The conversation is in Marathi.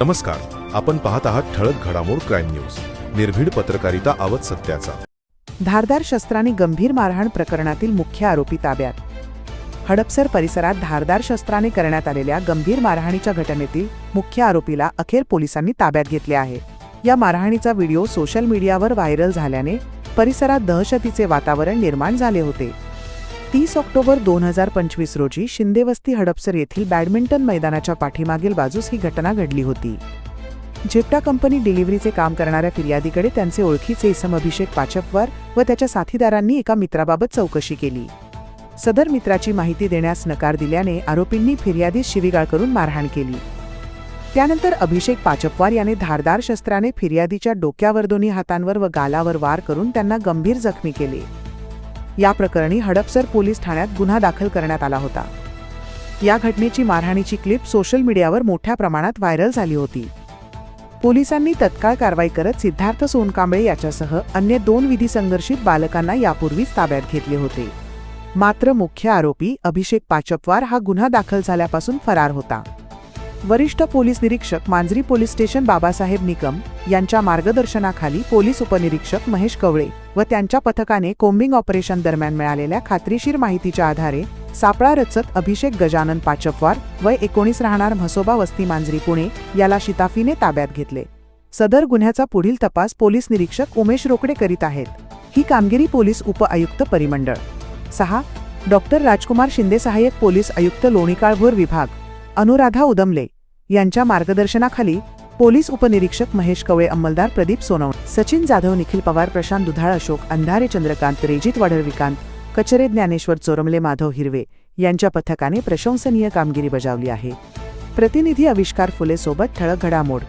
नमस्कार आपण पाहत आहात ठळक घडामोड क्राईम न्यूज. निर्भीड पत्रकारिता आवत सत्याचा. धारदार शस्त्राने गंभीर मारहाण प्रकरणातील मुख्य आरोपी ताब्यात. हडपसर परिसरात धारदार शस्त्राने करण्यात आलेल्या गंभीर मारहाणीच्या घटनेतील मुख्य आरोपीला अखेर पोलिसांनी ताब्यात घेतले आहे. या मारहाणीचा व्हिडिओ सोशल मीडियावर व्हायरल झाल्याने परिसरात दहशतीचे वातावरण निर्माण झाले होते. तीस ऑक्टोबर दोन हजार पंचवीस रोजी शिंदेवस्ती हडपसर येथील बॅडमिंटन मैदानाच्या पाठीमागील बाजूस ही घटना घडली होती. झेप्टा कंपनी डिलिव्हरीचे काम करणाऱ्या फिर्यादीकडे त्यांचे ओळखीचे इसम अभिषेक पाचपवार व त्याच्या साथीदारांनी एका मित्राबाबत चौकशी केली. सदर मित्राची माहिती देण्यास नकार दिल्याने आरोपींनी फिर्यादीस शिवीगाळ करून मारहाण केली. त्यानंतर अभिषेक पाचपवार याने धारदार शस्त्राने फिर्यादीच्या डोक्यावर दोन्ही हातांवर व गालावर वार करून त्यांना गंभीर जखमी केले. या प्रकरणी हडपसर पोलीस ठाण्यात गुन्हा दाखल करण्यात आला होता. या घटनेची मारहाणीची क्लिप सोशल मीडियावर मोठ्या प्रमाणात व्हायरल झाली होती. पोलिसांनी तत्काळ कारवाई करत सिद्धार्थ सोनकांबळे याच्यासह अन्य दोन विधी संघर्षित बालकांना यापूर्वीच ताब्यात घेतले होते. मात्र मुख्य आरोपी अभिषेक पाचपवार हा गुन्हा दाखल झाल्यापासून फरार होता. वरिष्ठ पोलीस निरीक्षक मांजरी पोलीस स्टेशन बाबासाहेब निकम यांच्या मार्गदर्शनाखाली पोलीस उपनिरीक्षक महेश कवळे व त्यांच्या पथकाने कोम्बिंग ऑपरेशन दरम्यान मिळालेल्या खात्रीशीर माहितीच्या आधारे सापळा रचत अभिषेक गजानन पाचपवार वय एकोणीस राहणार म्हसोबा वस्ती मांजरी पुणे याला शिताफीने ताब्यात घेतले. सदर गुन्ह्याचा पुढील तपास पोलीस निरीक्षक उमेश रोकडे करीत आहेत. ही कामगिरी पोलीस उप आयुक्त परिमंडळ. सहा. डॉक्टर राजकुमार शिंदे सहाय्यक पोलीस आयुक्त लोणीकाळभोर विभाग. अनुराधा उदमले. यांच्या मार्गदर्शनाखाली पोलीस उपनिरीक्षक महेश कवळे अंमलदार प्रदीप सोनव सचिन जाधव निखिल पवार प्रशांत दुधाळ अशोक अंधारे चंद्रकांत रेजित वडरविकांत कचरे ज्ञानेश्वर चोरमले माधव हिरवे यांच्या पथकाने प्रशंसनीय कामगिरी बजावली आहे. प्रतिनिधी आविष्कार फुले सोबत ठळक घडामोड